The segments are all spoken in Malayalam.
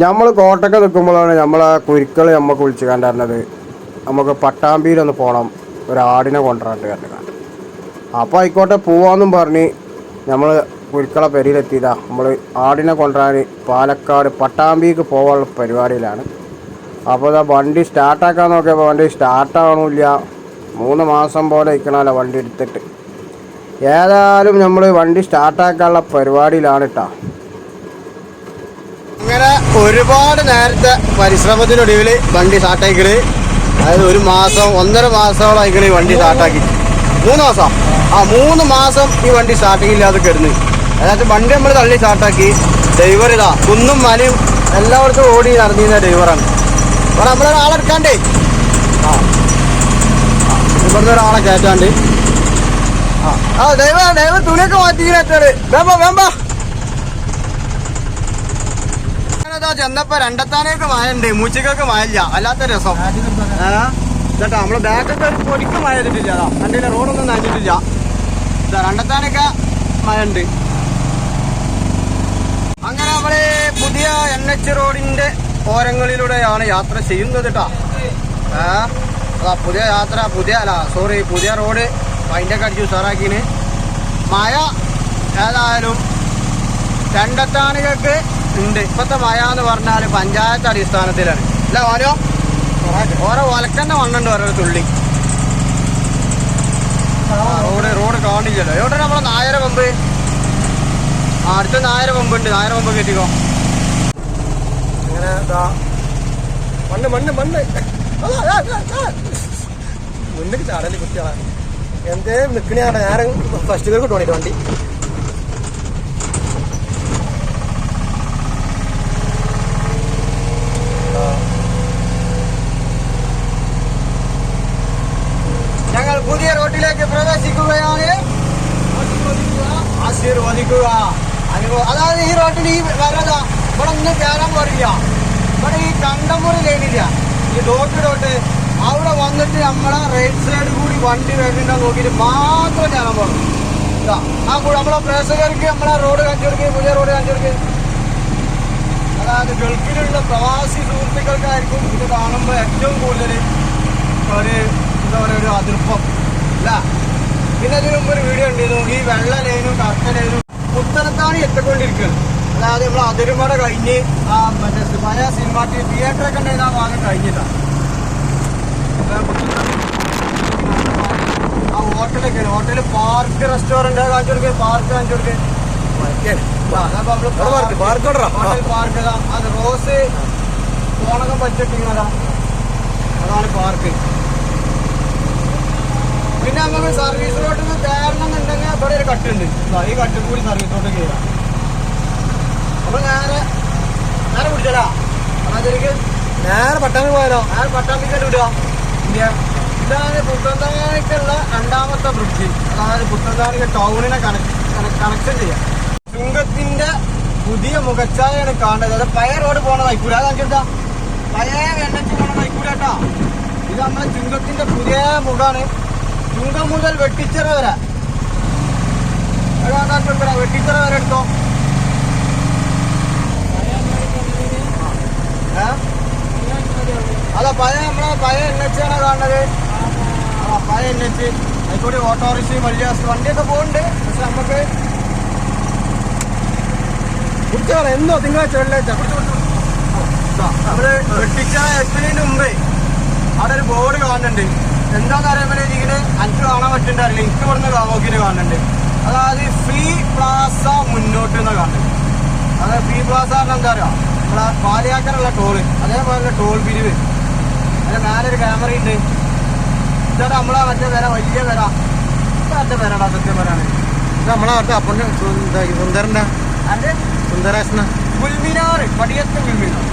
നമ്മൾ കോട്ടൊക്കെ നിൽക്കുമ്പോഴാണ് നമ്മളെ കുരുക്കൾ നമുക്ക് വിളിച്ച് കണ്ടറിഞ്ഞത് നമുക്ക് പട്ടാമ്പിയിലൊന്ന് പോകണം ഒരാടിനെ കൊണ്ടുവരാണ്ട് കണ്ടു അപ്പോൾ ആയിക്കോട്ടെ പോവാന്നും പറഞ്ഞ് നമ്മൾ കുരുക്കളെ പെരിയിലെത്തിയതാ. നമ്മൾ ആടിനെ കൊണ്ടുവരാൻ പാലക്കാട് പട്ടാമ്പിക്ക് പോകാനുള്ള പരിപാടിയിലാണ്. അപ്പോൾ ഇതാ വണ്ടി സ്റ്റാർട്ടാക്കാൻ നോക്കിയപ്പോൾ വണ്ടി സ്റ്റാർട്ടാവണമില്ല മൂന്ന് മാസം പോലെ ഇരിക്കണമല്ലോ വണ്ടി എടുത്തിട്ട്. ഏതായാലും നമ്മൾ വണ്ടി സ്റ്റാർട്ടാക്കാനുള്ള പരിപാടിയിലാണ് കേട്ടോ ഒരുപാട് നേരത്തെ പരിശ്രമത്തിനൊടുവിൽ വണ്ടി സ്റ്റാർട്ടാക്കിയത് അതായത് ഒരു മാസം ഒന്നര മാസത്തോളായിക്കണ ഈ വണ്ടി സ്റ്റാർട്ടാക്കി മൂന്ന് മാസം? ആ മൂന്ന് മാസം ഈ വണ്ടി സ്റ്റാർട്ടിങ് ഇല്ലാതെ കിടന്ന്. അതായത് വണ്ടി നമ്മൾ തള്ളി സ്റ്റാർട്ടാക്കി ഡ്രൈവർ ഇതാ കുന്നും മലയും എല്ലായിടത്തും ഓടി നടന്നിരുന്ന ഡ്രൈവറാണ് അപ്പം നമ്മളൊരാളെ എടുക്കാണ്ടേ. ആ ഇവിടുന്ന് ഒരാളെ കയറ്റാണ്ട്. ആ ഡ്രൈവർ ഡ്രൈവർ തുണിയൊക്കെ മാറ്റി വേമ്പ വേമ്പോ. ഞാനതാ ചെന്നപ്പോ രണ്ടത്താനേക്ക് മായണ്ട് മൂച്ചിക്കൊക്കെ മായില്ല. അല്ലാത്ത രസം. ചേട്ടാ നമ്മൾ ബാക്കൊക്കെ ഒരു പൊടിക്ക് മഴ കണ്ടില്ല റോഡൊന്നും നനഞ്ഞിട്ടില്ല. ഇതാ രണ്ടത്താനൊക്കെ മഴയുണ്ട് അങ്ങനെ നമ്മൾ പുതിയ എൻ എച്ച് റോഡിന്റെ ഓരങ്ങളിലൂടെയാണ് യാത്ര ചെയ്യുന്നത് കേട്ടാ അതാ പുതിയ യാത്ര പുതിയ അല്ല സോറി പുതിയ റോഡ് ഒക്കെ അടിച്ച് ഉഷാറാക്കിന്. മഴ ഏതായാലും രണ്ടത്താണികൾക്ക് ഉണ്ട്. ഇപ്പത്തെ മഴ എന്ന് പറഞ്ഞാൽ പഞ്ചായത്ത് അടിസ്ഥാനത്തിലാണ്. അല്ല ഓരോ ഓരോ ഒലക്കന്നെ മണ്ണുണ്ട് ഓരോ തുള്ളി. റോഡ് റോഡ് കാണില്ലല്ലോ എവിടെ നമ്മളെ നായര പമ്പ്? അടുത്ത നായര പമ്പ് ഉണ്ട് നായര പമ്പ് കെട്ടിക്കോ അങ്ങനെ മണ്ണ് മണ്ണ് മണ്ണ്. മുന്നിൽ ചാടൽ കുട്ടികളാണ്. എന്തേ നിക്കണയാണ് ഞാൻ ഫസ്റ്റ് തോന്നിട്ട് വണ്ടി ഞങ്ങൾ പുതിയ റോഡിലേക്ക് പ്രവേശിക്കുകയാണ് ആശീർവദിക്കുക അനുഭവം അതായത് ഈ റോഡിൽ ഈ വരത ഇവിടെ ഒന്നും കയറാൻ പാടില്ല ഇവിടെ ഈ കണ്ടമുറി ലൈനില്ല ഈ ഡോട്ട് ഡോട്ട്. അവിടെ വന്നിട്ട് നമ്മളെ റൈറ്റ് സൈഡ് കൂടി വണ്ടി വേണ്ടിട്ട് നോക്കിയിട്ട് മാത്രം കയറാൻ പാടുള്ളൂ. ആ കൂടെ നമ്മളെ പ്രേക്ഷകർക്ക് നമ്മളെ റോഡ് കാണിച്ചു കൊടുക്കുക പുതിയ റോഡ് കാണിച്ചു കൊടുക്കുക അതായത് ഗൾഫിലുള്ള പ്രവാസി സുഹൃത്തുക്കൾക്കായിരിക്കും ഇത് കാണുമ്പോൾ ഏറ്റവും കൂടുതൽ ഒരു എന്താ പറയുക ഒരു അതിർപ്പം അല്ല? പിന്നെ അതിനു മുമ്പ് ഒരു വീഡിയോ ഉണ്ട് ഈ വെള്ള ലൈനും കറുത്ത ലൈനും പുത്തനത്താണ് എത്തിക്കൊണ്ടിരിക്കുകയാണ് അതായത് നമ്മൾ അതിരുമട കഴിഞ്ഞ് ആ മറ്റേ പഴയ സിനിമ തിയേറ്ററൊക്കെ ഉണ്ടായിരുന്ന ആ ഭാഗം കഴിഞ്ഞിട്ടാണ് ആ ഹോട്ടലൊക്കെ ഹോട്ടൽ പാർക്ക് റെസ്റ്റോറന്റ് കാണിച്ചു കൊടുക്കുക പാർക്ക് കാണിച്ചു കൊടുക്കുക പാർക്ക്, അത് റോസ് പോണൊക്കെ പറ്റിട്ടിങ്ങതാ അതാണ് പാർക്ക് പിന്നെ നമ്മൾ സർവീസ് റോഡിൽ നിന്ന് കയറണം എന്നുണ്ടെങ്കിൽ ഇവിടെ ഒരു കട്ടുണ്ട്. ഈ കട്ടിൽ കൂടി സർവീസ് കയറാം അപ്പൊ നേരെ ഞാൻ പിടിച്ചടാ. അതായത് നേരെ പട്ടാമ്പി പോയാലോ? ഞാൻ പട്ടാമ്പിക്കൽ വിടുക. ഇതാണ് പുത്തന്താണിക്കുള്ള രണ്ടാമത്തെ ബ്രിഡ്ജ് അതായത് പുത്തന്താണിക്ക് ടൗണിനെ കണക്ഷൻ ചെയ്യാം. ചുങ്കത്തിന്റെ പുതിയ മുഖച്ചായാണ് കാണേണ്ടത് അത് പഴയ റോഡ് പോണ വൈക്കൂല അത് കണ്ടിട്ടാ പഴയ വെണ്ണച്ച് പോണ വൈക്കൂല കേട്ടാ. ഇത് നമ്മളെ ചുങ്കത്തിന്റെ പുതിയ മുഖാണ്. ചുങ്കം മുതൽ വെട്ടിച്ചിറ വരെ. വെട്ടിച്ചിറ വരെ എടുത്തോ. അല്ല പഴയ നമ്മളെ പഴയ എൻ എച്ച് ആണോ കാണുന്നത്? ആ പഴയ എൻ എച്ച് അതിൽക്കൂടി ഓട്ടോറിക്ഷയും വലിയ വണ്ടിയൊക്കെ പോകുന്നുണ്ട് പക്ഷെ നമുക്ക് കുടിച്ചോ എന്നോ തിങ്കളാഴ്ച വെള്ളിയാഴ്ച. കുടിച്ചു നമ്മൾ വെട്ടിച്ച എത്തുന്നതിന് മുമ്പേ അവിടെ ഒരു ബോർഡ് കാണുന്നുണ്ട്. എന്താന്ന് പറയുമ്പോൾ എനിക്ക് കാണാൻ പറ്റുന്നുണ്ട് എനിക്ക് ഇവിടുന്ന് നോക്കിയിട്ട് കാണുന്നുണ്ട്. അതായത് ഫ്രീ പ്ലാസ മുന്നോട്ട് എന്ന് കാണുന്നുണ്ട് അതായത് ഫ്രീ പ്ലാസ പറഞ്ഞാൽ എന്താ പറയുക നമ്മളെ പാലിയാക്കാനുള്ള ടോൾ അതേപോലെ ടോൾ പിരിവ്. അതിന് നാലൊരു ക്യാമറ ഉണ്ട്. ഇതാണ് നമ്മളെ മറ്റേ വില വലിയ വില. അതിന്റെ വിലടാ സത്യം പറയാണ് നമ്മളെ അവിടുത്തെ അപ്പന്റെ സുന്ദരന്റെ അത് സുന്ദരാശന ഗുൽമിനാറ് പടിയത്ത് ഗുൽമിനാർ.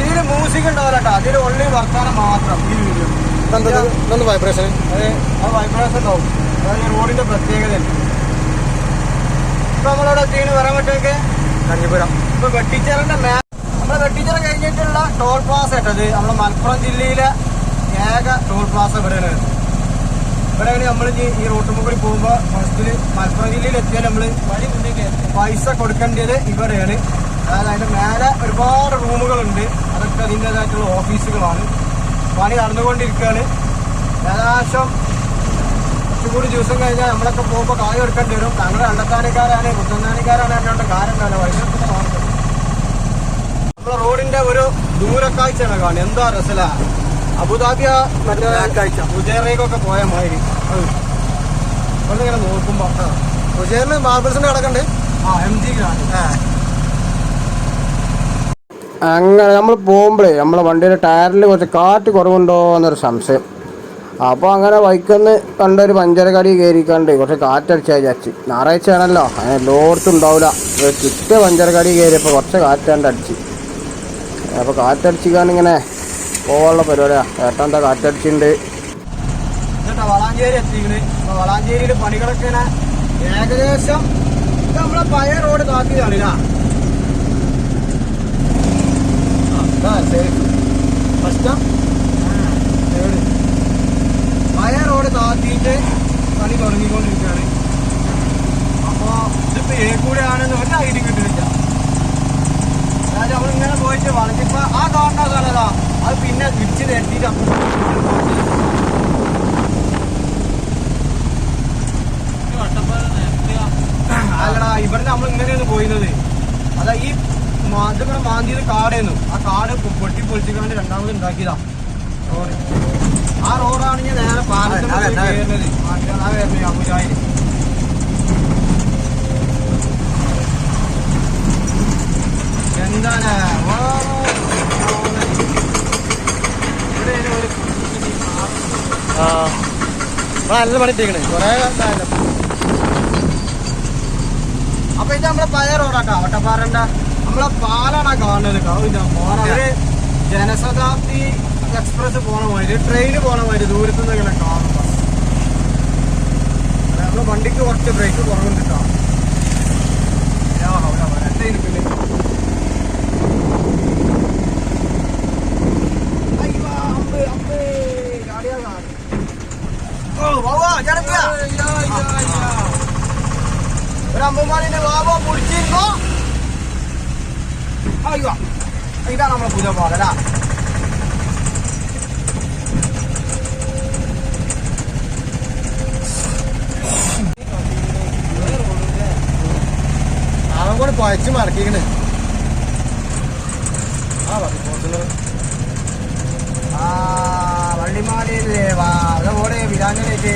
ഇതിന് മ്യൂസിക് ഉണ്ടാവില്ല അതിൽ ഒള്ളി വർത്താനം മാത്രം ഈ വീഡിയോ ഇതൊന്ന് വൈബ്രേഷൻ അത് ആ വൈബ്രേഷൻ ഉണ്ടാവും. അതായത് ഈ റോഡിന്റെ പ്രത്യേകത ഇപ്പൊ നമ്മളവിടെ എത്തിയെന്ന് വരാൻ പറ്റുമൊക്കെ കഞ്ഞിപുരം. ഇപ്പൊ വെട്ടിച്ചേറിന്റെ മേ നമ്മളെ വെട്ടിച്ചിറ കഴിഞ്ഞിട്ടുള്ള ടോൾ പ്ലാസ ഇട്ടത് നമ്മുടെ മലപ്പുറം ജില്ലയിലെ ഏക ടോൾ പ്ലാസ ഇവിടെയാണ് ഇവിടെയാണ് നമ്മൾ ഈ റോട്ട് മുകളിൽ പോകുമ്പോൾ ഫസ്റ്റിൽ മലപ്പുറം ജില്ലയിൽ എത്തിയാൽ നമ്മൾ പൈസ കൊടുക്കേണ്ടത് ഇവിടെയാണ്. അതായത് അതിന്റെ മേലെ ഒരുപാട് റൂമുകളുണ്ട്. അതൊക്കെ അതിന്റെതായിട്ടുള്ള ഓഫീസുകളാണ്. പണി നടന്നുകൊണ്ടിരിക്കുകയാണ്. ഏകദേശം കുറച്ചുകൂടി ദിവസം കഴിഞ്ഞാൽ നമ്മളൊക്കെ പോകുമ്പോൾ കായ് എടുക്കേണ്ടി വരും. ഞങ്ങൾ അണ്ടത്താനിക്കാരാണ് കുത്തന്നാനിക്കാരാണ് എന്നോണ്ട് കാര്യമല്ലോ വൈകുന്നേരത്തിന് നമ്മളെ റോഡിന്റെ ഒരു ദൂരക്കാഴ്ചയാണ് കാണുന്നത്. എന്താ രസല? അബുദാബിയ മറ്റേ കാഴ്ച. ഉജേറേക്കൊക്കെ പോയ മാതിരി. ഇങ്ങനെ നോക്കുമ്പോ ഉജയറിന് മാർബിൾസിന്റെ കിടക്കണ്ട് ആ എം ജി കാണും. അങ്ങനെ നമ്മൾ പോകുമ്പോഴേ നമ്മളെ വണ്ടിയുടെ ടയറിൽ കുറച്ച് കാറ്റ് കുറവുണ്ടോ എന്നൊരു സംശയം. അപ്പോൾ അങ്ങനെ ബൈക്കൊന്ന് കണ്ടൊരു പഞ്ചര കടി കയറിക്കാണ്ട് കുറച്ച് കാറ്റടിച്ചാൽ വിചാരിച്ച്. ഞായറാഴ്ചയാണല്ലോ അങ്ങനെ എല്ലായിടത്തും ഉണ്ടാവില്ല ചുറ്റ പഞ്ചര കടി കയറിയപ്പോൾ കുറച്ച് കാറ്റാണ്ട് അടിച്ച്. അപ്പോൾ കാറ്റടിച്ചിക്കാണ്ട് ഇങ്ങനെ പോകാനുള്ള പരിപാടിയാണ് ഏട്ടാ എന്താ കാറ്റടിച്ചിട്ടുണ്ട് വളാഞ്ചേരി പണികളൊക്കെ ഏകദേശം നമ്മളെ പഴയ റോഡ് താത്തിയതാണില്ല പഴയ റോഡ് താത്തിയിട്ട് കളി തുടങ്ങിക്കൊണ്ടിരിക്കുകയാണ്. അപ്പൊ ഇതിപ്പോ ഏ കൂടെ ആണെന്ന് ഒരു ഐഡിയ കിട്ടുന്നില്ല. അതായത് നമ്മളിങ്ങനെ പോയിട്ട് വളഞ്ഞിപ്പോ ആ കാണുന്ന സ്ഥലതാ അത് പിന്നെ തിരിച്ച് തെറ്റിട്ട് അല്ലടാ ഇവിടെ നമ്മൾ ഇങ്ങനെയാണ് പോയിരുന്നത്. അതാ ഈ ഇതിവിടെ മാന്തിയത് കാടേന്നു. ആ കാട് പൊട്ടി പൊളിച്ചിക്കാണ്ട് രണ്ടാമത് ഉണ്ടാക്കിയതാ. റോഡ് ആ റോഡാണ് ഞാൻ നേരെ ആ വരുന്നത് അബുജായി എന്താണ്? ഒരു നല്ല പണി ഇട്ടേക്കണ് കൊറേ കാലം. അപ്പൊ ഇത് നമ്മളെ പഴയ റോഡാട്ടോ. വട്ടപ്പാറണ്ട നമ്മളെ പാലാണ് കാണുന്നത് ജനശതാബ്ദി എക്സ്പ്രസ് പോണ മാതിരി ട്രെയിൻ പോണ മാതിരി ദൂരത്തു നിന്ന് ഇങ്ങനെ കാണുമ്പോ. അത് നമ്മളെ വണ്ടിക്ക് കുറച്ച് ബ്രേക്ക് കുറവുണ്ടിട്ടാണ് വരട്ടെ കാണും. വാവ പൊടിച്ചിരുന്നോ അയ്യോ ഇതാണ് നമ്മളെ പുതിയ പാതല പഴച്ച് മറക്കിക്കണ് ആ വണ്ടി ഫോർച്യൂണർ ആ വള്ളിമാലയില്ലേ വാ അവിടെ പോടെ വിരാഞ്ഞിലേക്ക്.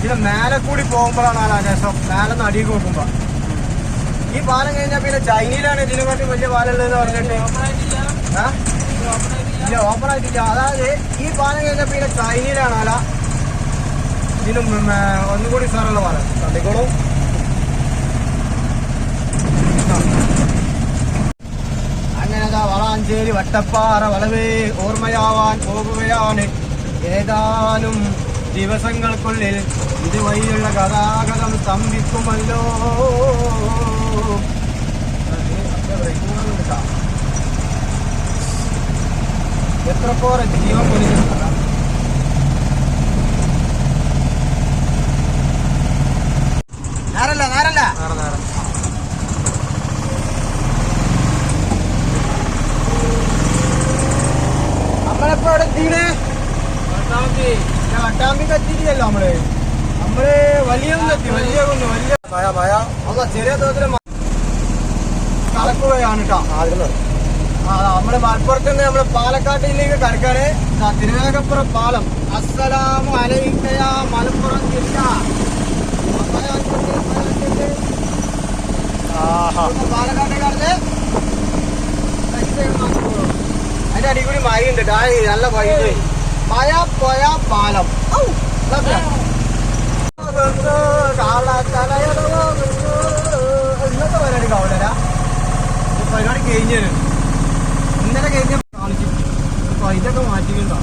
പിന്നെ മേലെ കൂടി പോകുമ്പോഴാണ് ആ രസം. മേലെ നടി അടിയിൽ നോക്കുമ്പോ ഈ പാലം കഴിഞ്ഞാൽ പിന്നെ ചൈനയിലാണ് ഇതിനെക്കാട്ടി വലിയ പാലുള്ളതെന്ന് പറഞ്ഞിട്ട്? ഇല്ല ഓപ്പൺ ആയിട്ടില്ല അതായത് ഈ പാലം കഴിഞ്ഞാൽ പിന്നെ ചൈനയിലാണ് അല ഇതിനും ഒന്നുകൂടി സാറുള്ള പാലം. കണ്ടിക്കോളൂ അങ്ങനെ അതാ വളാഞ്ചേരി വട്ടപ്പാറ വളവേ ഓർമ്മയാവാൻ പോകുകയാണ്. ഏതാനും ദിവസങ്ങൾക്കുള്ളിൽ ഇതുവഴിയുള്ള ഗതാഗതം സ്തംഭിക്കുമല്ലോ. എത്ര പോരെ ജീവൻ പൊലിക്കുന്നുണ്ടാ നേരല്ല നേരല്ല നേരെ നേരെ നമ്മളിപ്പോ എവിടെ എത്തിക്കണേ വട്ടാമ്പിക്ക് എത്തിയില്ലല്ലോ നമ്മൾ നമ്മൾ വലിയ എത്തി വലിയ കുന്ന് വലിയ മഴ മഴ അല്ല ചെറിയ തോതിൽ കലക്കുകയാണ് കേട്ടോ നമ്മുടെ മലപ്പുറത്ത് നിന്ന് നമ്മൾ പാലക്കാട്ടിലേക്ക് കടക്കാണ്. തിരുവനന്തപുരം പാലം. അസ്സലാമു അലൈക്കയ മലപ്പുറം ജില്ല. പാലക്കാട്ടേക്കാണ് അതിന്റെ അടി കൂടി മഴ ഉണ്ട് നല്ല മഴ മഴ പോയ പാലം. ഔ, ഇതാ. കഴിഞ്ഞു ഇന്നലെ കഴിഞ്ഞ കാണിച്ചു അപ്പൊ ഇതൊക്കെ മാറ്റിക്കണ്ടോ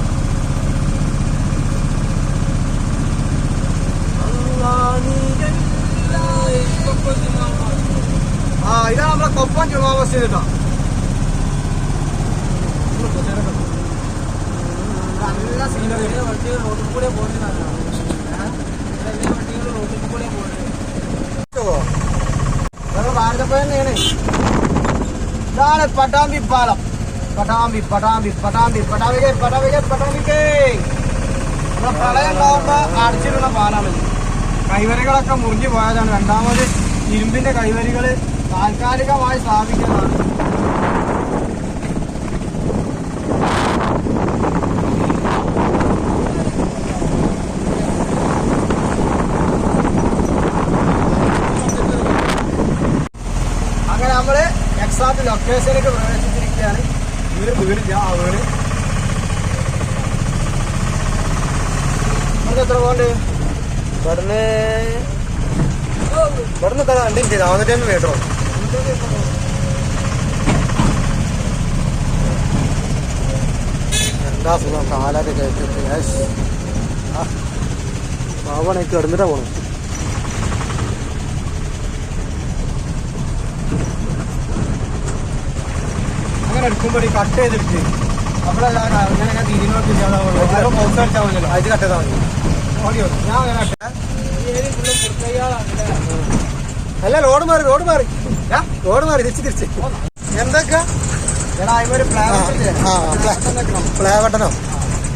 ആ ഇതാണ് നമ്മളെ കൊപ്പം ചുമാവസ്ഥ കേട്ടോ നല്ല സീനറി ഭാരതപ്പുഴ തന്നെയാണ്. ഇതാണ് പട്ടാമ്പി പാലം പട്ടാമ്പി പട്ടാമ്പി പട്ടാമ്പി പട്ടാമ്പിക്ക് പട്ടാമ്പിക്ക് പട്ടാമ്പിക്ക് നമ്മളെ പ്രളയം ഉണ്ടാവുമ്പോ അടച്ചിരുന്ന പാലാണ് ഇത്. കൈവരികളൊക്കെ മുറിഞ്ഞു പോയതാണ് രണ്ടാമത് ഇരുമ്പിന്റെ കൈവരികൾ താൽക്കാലികമായി സ്ഥാപിക്കുന്നതാണ് അങ്ങനെ നമ്മൾ എക്സാക്ട് ലൊക്കേഷനിലേക്ക് പ്രവേശിച്ചിരിക്കുകയാണ്. ഇവർ വീടില്ല ആ വീട്. നമുക്ക് എത്ര പോകണ്ട്? ഇവിടുന്ന് ഇവിടുന്ന് തരാം വണ്ടി നാനൂറ്റി അമ്പത് മീറ്ററോ എന്താ സുഖം? കാലൊക്കെ കയറ്റിട്ട് പാവണേ കിടന്നിട്ടാ പോണു. അങ്ങനെ എടുക്കുമ്പോൾ കട്ട് ചെയ്തിട്ട് നമ്മളല്ല അങ്ങനെ തിരിഞ്ഞോട്ട് ഇല്ലാതാവുള്ളൂ മതിയല്ലോ. അയച്ച് കട്ടതാ മതി. ഓടിയോ? ഞാൻ അങ്ങനെ കട്ടെ അല്ല റോഡ് മാറി റോഡ് മാറി? റോഡ് മാറി. തിരിച്ച് തിരിച്ച്. എന്തൊക്കെ? എടാ ഇവർ ആ, പ്ലാൻ ആ, ഫ്ലേ ബട്ടണോ?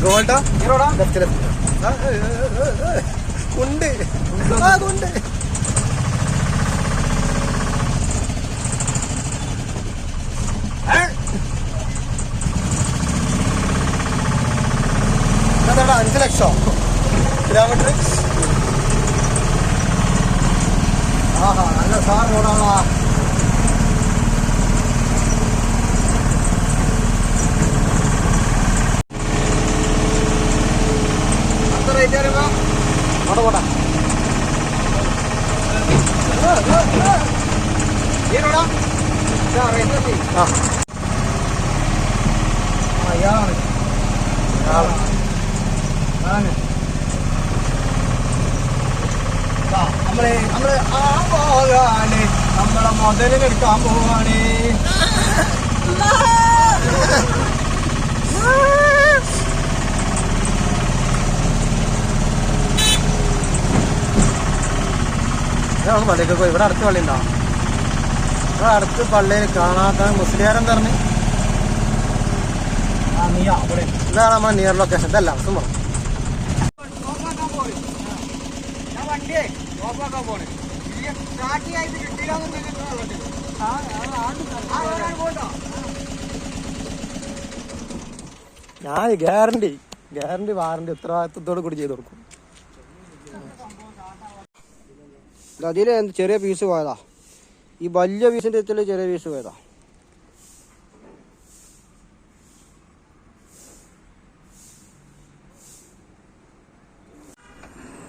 ഗോൾഡോ? ഈറോടാ ലെഫ്റ്റ് ലെഫ്റ്റ് ഉണ്ട്. ആ ഉണ്ട് അതാണ് അഞ്ച് ലക്ഷം കിലോമീറ്റർ ആഹാ നല്ല സാർ റോഡാണോ എത്ര റേറ്റ് വരുമ്പോ അവിടെ പോടാ ഈ റോഡാ ഇതാ റേറ്റ് എത്തി ആ ആ ഇയാളാണ് ആൾ. അതാണ് ദാ, നമ്മൾ നമ്മൾ ആ പോകാണ് നമ്മളെ മുതലിനെടുക്കാൻ പോവാണ്. ഇവിടെ അടുത്ത് പള്ളി ഉണ്ടോ? അടുത്ത് പള്ളിയിൽ കാണാത്ത മുസ്ലിയാരം പറഞ്ഞ് ഇതാണ് നമ്മുടെ നിയർ ലൊക്കേഷൻ ഇതല്ല സുമ ഞാൻ ഗ്യാരണ്ടി ഗ്യാരണ്ടി വാറണ്ടി ഉത്തരവാദിത്വത്തോട് കൂടി ചെയ്ത് കൊടുക്കും. അതിൽ ചെറിയ പീസ് പോയതാ? ഈ വലിയ വീസിന്റെ എത്തിൽ ചെറിയ വീസ് പോയതാ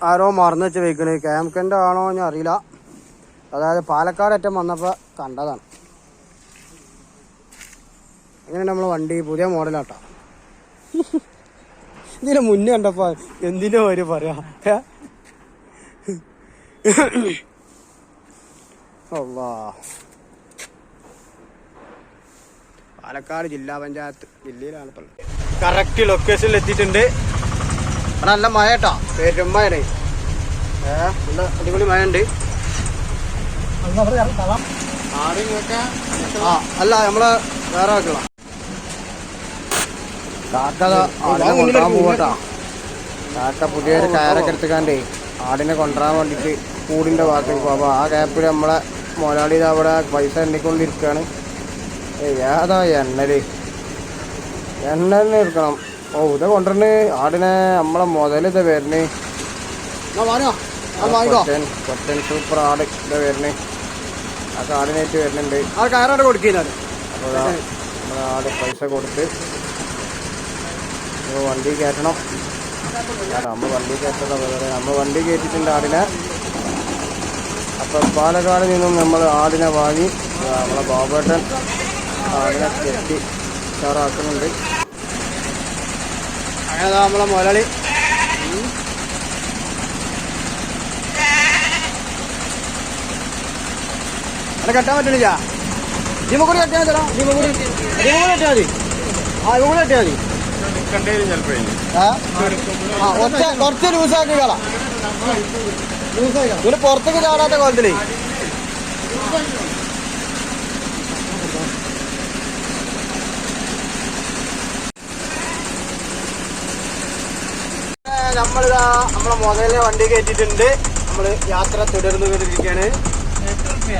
ആരോ മറന്നു വെച്ച് വെക്കണ് കേമക്കന്റെ ആണോ എന്ന് അറിയില്ല. അതായത് പാലക്കാട് പാലക്കാടറ്റം വന്നപ്പോൾ കണ്ടതാണ്. അങ്ങനെ നമ്മൾ വണ്ടി പുതിയ മോഡലാട്ടോ. ഇതിന് മുന്നേ കണ്ടപ്പോൾ എന്തിനോ ഒരു പറയാ? അള്ളാ പാലക്കാട് ജില്ലാ പഞ്ചായത്ത് ജില്ലയിലാണ് കറക്റ്റ് ലൊക്കേഷനിൽ എത്തിയിട്ടുണ്ട്. നല്ല മഴ കേട്ടോ പെരുമഴയാണ് ഏ നല്ല അടിപൊളി മഴ ഉണ്ട് ആ അല്ല നമ്മൾ വേറെ വെക്കണം കാക്ക പോകട്ടാ കാക്ക പുതിയൊരു കയറൊക്കെ എടുത്തുക്കാണ്ടേ ആടിനെ കൊണ്ടുവരാൻ വേണ്ടിയിട്ട് കൂടിന്റെ ഭാഗത്തേക്ക് പോകും ആ ഗ്യാപ്പിൽ നമ്മളെ മുതലാളി അവിടെ പൈസ എണ്ണിക്കൊണ്ടിരിക്കുകയാണ് ഏതാ എണ്ണൽ? എണ്ണ തന്നെ എടുക്കണം. ഓ ഇത് കൊണ്ടുവരണ്. ആടിനെ നമ്മളെ മുതൽ ഇത് വരണേ. കൊറ്റൻ സൂപ്പർ ആട് ഇത് വരണേ. ആ കാടിനായിട്ട് വരുന്നുണ്ട് അപ്പോൾ നമ്മളെ ആട് പൈസ കൊടുത്ത് വണ്ടി കയറ്റണം. നമ്മൾ വണ്ടി കയറ്റണം നമ്മൾ വണ്ടി കയറ്റിയിട്ടുണ്ട് ആടിനെ. അപ്പം പാലക്കാട് നിന്നും നമ്മൾ ആടിനെ വാങ്ങി നമ്മളെ ബാബേട്ടൻ ആടിനെ കെട്ടി ഉഷാറാക്കുന്നുണ്ട് അങ്ങനെ നമ്മളെ മുതലാളി. അവിടെ കെട്ടാൻ പറ്റണില്ല. ഇതിമ കൂടി കെട്ടിയാൽ മതി കൂടി ഇതിമ കൂടി കെട്ടിയാൽ മതി. ആ ഇവ കൂടി കെട്ടിയാൽ മതി. ഒറ്റ കുറച്ച് ലൂസാക്കി കളാം. ഇവർ പുറത്തേക്ക് ചാടാത്ത കോലത്തിൽ. നമ്മളിതാ നമ്മളെ മുതലെ വണ്ടി കയറ്റിയിട്ടുണ്ട്. നമ്മൾ യാത്ര തുടർന്നു കൊണ്ടിരിക്കുകയാണ്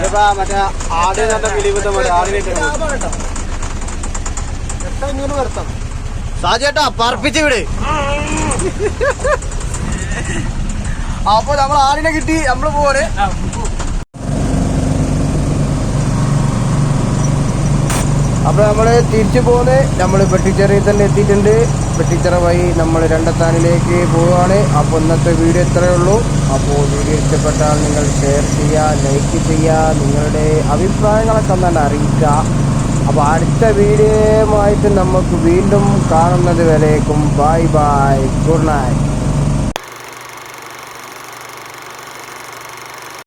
ഇപ്പൊ മറ്റേ ആട് നല്ല വിളിവിധം ആട് കിട്ടുന്നത് വരുത്താം സാജേട്ടാ പറപ്പിച്ചു വിട്. അപ്പൊ നമ്മൾ ആടിനെ കിട്ടി. നമ്മൾ പോവാണ്. അപ്പോൾ നമ്മൾ തിരിച്ചു പോന്ന് നമ്മൾ വെട്ടിച്ചെറിയിൽ തന്നെ എത്തിയിട്ടുണ്ട്. വെട്ടിച്ചെറ വഴി നമ്മൾ രണ്ടത്താനിലേക്ക് പോവുകയാണ് അപ്പോൾ ഇന്നത്തെ വീഡിയോ ഇത്രയേ ഉള്ളൂ. അപ്പോൾ വീഡിയോ ഇഷ്ടപ്പെട്ടാൽ നിങ്ങൾ ഷെയർ ചെയ്യുക ലൈക്ക് ചെയ്യുക നിങ്ങളുടെ അഭിപ്രായങ്ങളൊക്കെ തന്നെ അറിയിക്കുക. അപ്പോൾ അടുത്ത വീഡിയോയുമായിട്ട് നമുക്ക് വീണ്ടും കാണുന്നത് വരേക്കും. Bye bye good night